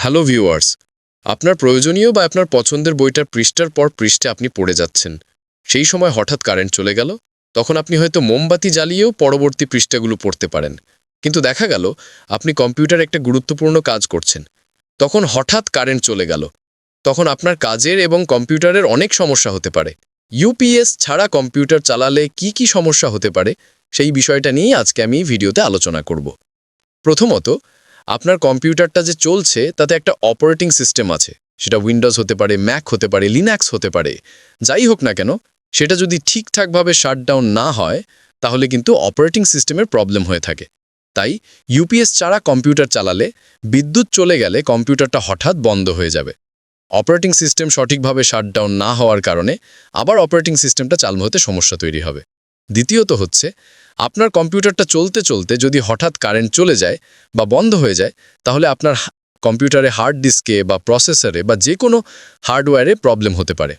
Hello viewers, আপনার প্রয়োজনীয় বা আপনার পছন্দের বইটার পৃষ্ঠার পর পৃষ্ঠে আপনি পড়ে যাচ্ছেন। সেই সময় হঠাৎ কারেন্ট চলে গেল, তখন আপনি হয়তো মোমবাতি জ্বালিয়েও পরবর্তী পৃষ্ঠাগুলো পড়তে পারেন। কিন্তু দেখা গেল, আপনি কম্পিউটার একটা গুরুত্বপূর্ণ কাজ করছেন। তখন হঠাৎ কারেন্ট চলে গেল। তখন আপনার কাজের এবং কম্পিউটারের অনেক সমস্যা হতে পারে। ইউপিএস ছাড়া কম্পিউটার চালালে কি কি সমস্যা হতে পারে, সেই বিষয়টা নিয়েই আজকে আমি ভিডিওতে আলোচনা করব। প্রথমত আপনার কম্পিউটারটা যে চলছে, তাতে একটা অপারেটিং সিস্টেম আছে। সেটা উইন্ডোজ হতে পারে, ম্যাক হতে পারে, লিনাক্স হতে পারে, যাই হোক না কেন, সেটা যদি ঠিকঠাকভাবে শাটডাউন না হয়, তাহলে কিন্তু অপারেটিং সিস্টেমের প্রবলেম হয়ে থাকে। তাই ইউপিএস ছাড়া কম্পিউটার চালালে বিদ্যুৎ চলে গেলে কম্পিউটারটা হঠাৎ বন্ধ হয়ে যাবে। অপারেটিং সিস্টেম সঠিকভাবে শাটডাউন না হওয়ার কারণে আবার অপারেটিং সিস্টেমটা চালু হতে সমস্যা তৈরি হবে। দ্বিতীয়ত হচ্ছে, আপনার কম্পিউটারটা চলতে চলতে যদি হঠাৎ কারেন্ট চলে যায় বা বন্ধ হয়ে যায়, তাহলে আপনার কম্পিউটারে হার্ড ডিস্কে বা প্রসেসরে বা যে কোনো হার্ডওয়্যারে প্রবলেম হতে পারে।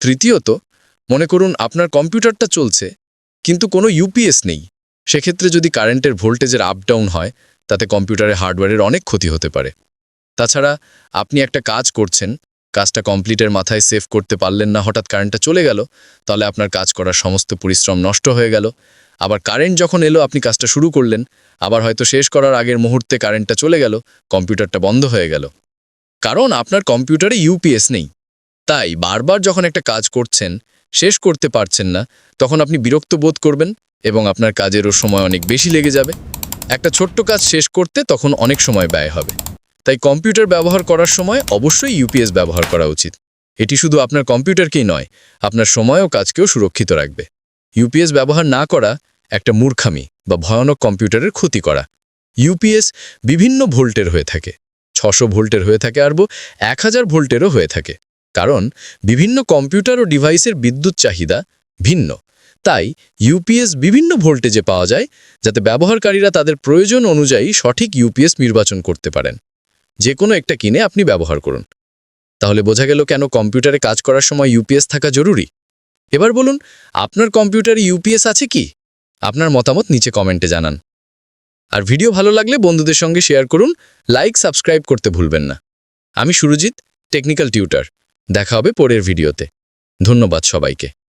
তৃতীয়ত, মনে করুন আপনার কম্পিউটারটা চলছে, কিন্তু কোনো ইউপিএস নেই। সেক্ষেত্রে যদি কারেন্টের ভোল্টেজের আপ ডাউন হয়, তাতে কম্পিউটারে হার্ডওয়্যারের অনেক ক্ষতি হতে পারে। তাছাড়া আপনি একটা কাজ করছেন কাজটা কমপ্লিটের মাথায় সেভ করতে পারলেন না, হঠাৎ কারেন্টটা চলে গেল, তাহলে আপনার কাজ করার সমস্ত পরিশ্রম নষ্ট হয়ে গেল। আবার কারেন্ট যখন এলো, আপনি কাজটা শুরু করলেন, আবার হয়তো শেষ করার আগের মুহূর্তে কারেন্টটা চলে গেল, কম্পিউটারটা বন্ধ হয়ে গেল। কারণ আপনার কম্পিউটারে ইউপিএস নেই। তাই বারবার যখন একটা কাজ করছেন, শেষ করতে পারছেন না, তখন আপনি বিরক্ত বোধ করবেন এবং আপনার কাজেরও সময় অনেক বেশি লেগে যাবে। একটা ছোট্ট কাজ শেষ করতে তখন অনেক সময় ব্যয় হবে। তাই কম্পিউটার ব্যবহার করার সময় অবশ্যই ইউপিএস ব্যবহার করা উচিত। এটি শুধু আপনার কম্পিউটারকেই নয়, আপনার সময় ও কাজকেও সুরক্ষিত রাখবে। ইউপিএস ব্যবহার না করা একটা মূর্খামি বা ভয়ানক কম্পিউটারের ক্ষতি করা। ইউপিএস বিভিন্ন ভোল্টের হয়ে থাকে। ছশো ভোল্টের হয়ে থাকে আরবো এক হাজার ভোল্টেরও হয়ে থাকে। কারণ বিভিন্ন কম্পিউটার ও ডিভাইসের বিদ্যুৎ চাহিদা ভিন্ন। তাই ইউপিএস বিভিন্ন ভোল্টেজে পাওয়া যায়, যাতে ব্যবহারকারীরা তাদের প্রয়োজন অনুযায়ী সঠিক ইউপিএস নির্বাচন করতে পারেন। যে কোনো একটা কিনে আপনি ব্যবহার করুন। তাহলে বোঝা গেল কেন কম্পিউটারে কাজ করার সময় ইউপিএস থাকা জরুরি। এবার বলুন, আপনার কম্পিউটারে ইউপিএস আছে কি? আপনার মতামত নিচে কমেন্টে জানান। আর ভিডিও ভালো লাগলে বন্ধুদের সঙ্গে শেয়ার করুন, লাইক, সাবস্ক্রাইব করতে ভুলবেন না। আমি সুরজিৎ, টেকনিক্যাল টিউটার। দেখা হবে পরের ভিডিওতে। ধন্যবাদ সবাইকে।